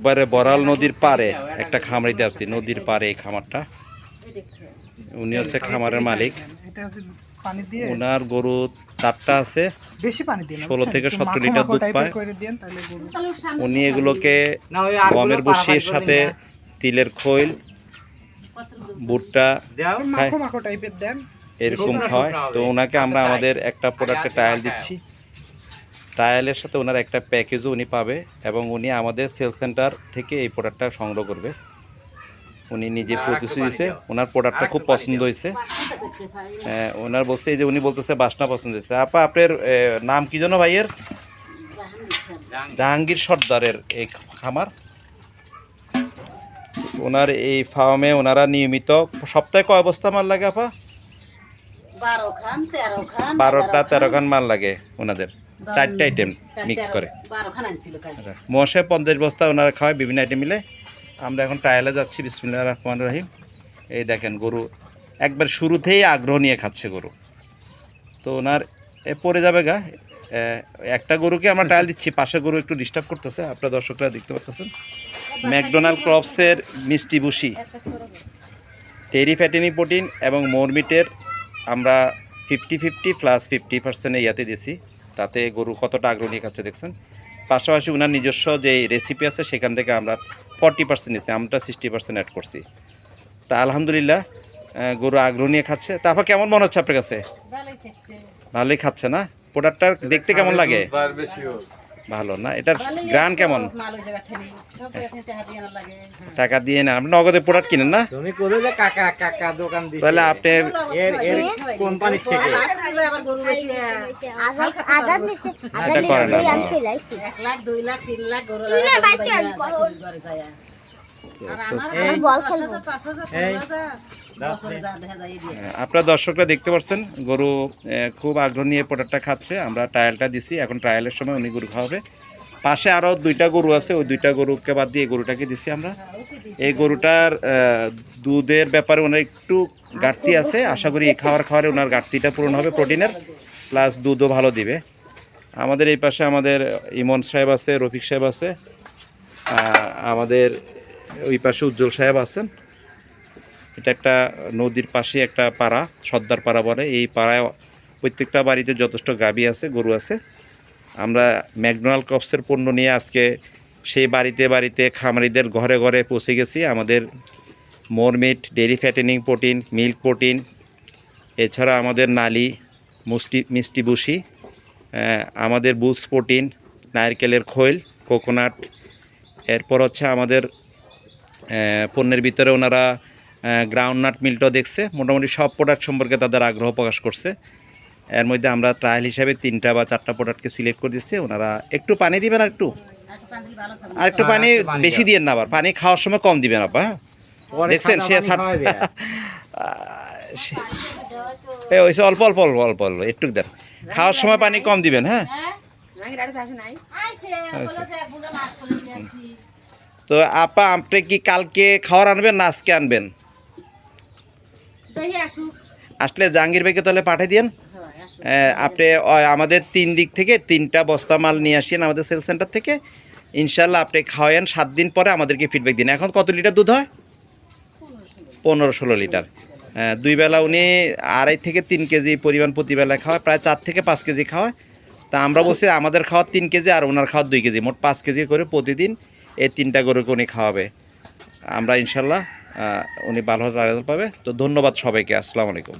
একবারে বরাল নদীর পারে একটা খামারিতে আসছি নদীর পারে এই খামারটা। উনি হচ্ছে খামারের মালিক। ওনার গরু চারটা আছে বেশি পানি দিয়ে না, 16 বুঝছেন? থেকে একটু 17 মাখো লিটার দুধ পায়। উনি এগুলোকে গমের বসির সাথে তিলের খৈল ভুট্টা এরকম খাওয়ায় তো ওনাকে আমরা আচ্ছা, আমাদের একটা প্রোডাক্টে আচ্ছা, আচ্ছা। দিচ্ছি। ট্রায়ালের সাথে ওনার একটা প্যাকেজও উনি পাবে এবং উনি আমাদের সেল সেন্টার থেকে এই প্রোডাক্টটা সংগ্রহ করবে। উনি নিজে প্রতিশ্রুতি দিয়েছে ওনার প্রোডাক্টটা খুব পছন্দ হয়েছে। হ্যাঁ, ওনার বলছে এই যে উনি বলতেছে বাসনা পছন্দ হয়েছে। আপা আপনার নাম কি যেন ভাইয়ের? জাহাঙ্গীর সর্দারের এই খামার। ওনার এই ফার্মে ওনারা নিয়মিত সপ্তাহে কয় অবস্থা মাল লাগে আপা? বারোটা তেরো খান মাল লাগে ওনাদের। চারটে আইটেম মিক্স করে। কাল মশে পঞ্চাশ বস্তা ওনারা খাওয়ায় বিভিন্ন আইটেম মিলে। আমরা এখন ট্রায়ালে যাচ্ছি বিসমিল্লা রহমান রহিম। এই দেখেন গরু একবার শুরুতেই আগ্রহ নিয়ে খাচ্ছে গরু। তো ওনার এ পড়ে যাবে গা। একটা গরুকে আমরা ট্রায়াল দিচ্ছি পাশে গরু একটু ডিস্টার্ব করতেছে আপনার দর্শকরা দেখতে পাচ্ছেন ম্যাকডোনাল্ড ক্রপসের মিষ্টি বুসি টেরি ফ্যাটিনি প্রোটিন এবং মোরমিটের আমরা fifty fifty plus fifty percent ইয়াতে দিয়েছি। তাতে গরু কতটা আগ্রহ নিয়ে খাচ্ছে দেখছেন? পাশাপাশি ওনার নিজস্ব যে রেসিপি আছে সেখান থেকে আমরা ফর্টি পার্সেন্ট নিচ্ছি আমরা সিক্সটি পার্সেন্ট অ্যাড করছি। তা আলহামদুলিল্লাহ গরু আগ্রহ নিয়ে খাচ্ছে। তারপর কেমন মনে হচ্ছে আপনার কাছে? ভালোই খাচ্ছে। না? প্রোডাক্টটা দেখতে কেমন লাগে? ভালো না? এটার গ্রান কেমন? হয়ে টাকা দিয়ে না? আপনি নগদে প্রোডাক্ট কিনেন না? তুমি করো যে কাকা কাকা দোকান দিছে। তাহলে আপনি এর এর কোম্পানি থেকে। লাস্ট করে আবার গরু বেশি আজাদ দিছে আজাদ এটা করে না, দিছে আমি না। খেলাইছি এক লাখ দুই লাখ তিন লাখ গরু লাগে আপনারা দর্শকরা দেখতে পাচ্ছেন গরু খুব আগ্রহ নিয়ে প্রোডাক্টটা খাচ্ছে। আমরা ট্রায়ালটা দিছি এখন ট্রায়ালের সময় উনি গরু খাওয়াবে। পাশে আরও দুইটা গরু আছে ওই দুইটা গরুকে বাদ দিয়ে গরুটাকে দিছি আমরা। এই গরুটার দুধের ব্যাপারে ওনার একটু ঘাটতি আছে। আশা করি এই খাওয়ার খাওয়ারে ওনার ঘাটতিটা পূরণ হবে প্রোটিনের প্লাস দুধও ভালো দিবে। আমাদের এই পাশে আমাদের ইমন সাহেব আছে রফিক সাহেব আছে। আমাদের ওই পাশে উজ্জ্বল সাহেব আছেন। এটা একটা নদীর পাশে একটা পাড়া, সর্দার পাড়া বলে। এই পাড়ায় প্রত্যেকটা বাড়িতে যথেষ্ট গাবি আছে, গরু আছে। আমরা ম্যাকডোনাল্ড ক্রপসের পণ্য নিয়ে আজকে সেই বাড়িতে বাড়িতে খামারিদের ঘরে ঘরে পৌঁছে গেছি। আমাদের মোরমিট dairy fattening protein, milk protein, এছাড়া আমাদের নালি, মুষ্টি, মিষ্টি বুসি আমাদের বুস প্রোটিন, নারকেলের খৈল, কোকোনাট। এরপর হচ্ছে আমাদের পণ্যের ভিতরে ওনারা গ্রাউন্ডনাট মিলটাও দেখছে। মোটামুটি সব প্রোডাক্ট সম্পর্কে তাদের আগ্রহ প্রকাশ করছে। এর মধ্যে আমরা ট্রায়াল হিসাবে তিনটা বা চারটা প্রোডাক্টকে সিলেক্ট করে দিচ্ছি ওনারা একটু পানি দিবেন আর একটু? একটু পানি দিলে ভালো থাকবে আর একটু হ্যাঁ, পানি বেশি। দিয়েন না আবার। পানি খাওয়ার সময় কম দিবেন আপা হ্যাঁ? দেখছেন সে ওইসে অল্প অল্প অল্প অল্প অল্প একটু দেন। খাওয়ার সময় পানি কম দিবেন হ্যাঁ? তো আপা আপনি কি কালকে খাওয়ার আনবেন না আজকে আনবেন? আসলে জাহাঙ্গীর ভাইকে তাহলে পাঠিয়ে দিন হ্যাঁ আপনি আমাদের তিন দিক থেকে তিনটা বস্তা মাল নিয়ে আসেন আমাদের সেল সেন্টার থেকে। ইনশাল্লাহ আপনি খাওয়ান সাত দিন পরে আমাদেরকে ফিডব্যাক দিন। এখন কত লিটার দুধ হয়? পনেরো ষোলো লিটার। দুই বেলা উনি আড়াই থেকে তিন কেজি পরিমাণ প্রতি বেলায় খাওয়ায় প্রায় চার থেকে পাঁচ কেজি খাওয়ায়। তা আমরা বলছি আমাদের খাওয়ার তিন কেজি আর ওনার খাওয়ার দুই কেজি মোট পাঁচ কেজি করে প্রতিদিন। এই তিনটা গরুকে উনি খাওয়াবে। আমরা ইনশাল্লাহ উনি ভালো রেজাল্ট পাবে। তো ধন্যবাদ সবাইকে। আসসালামু আলাইকুম।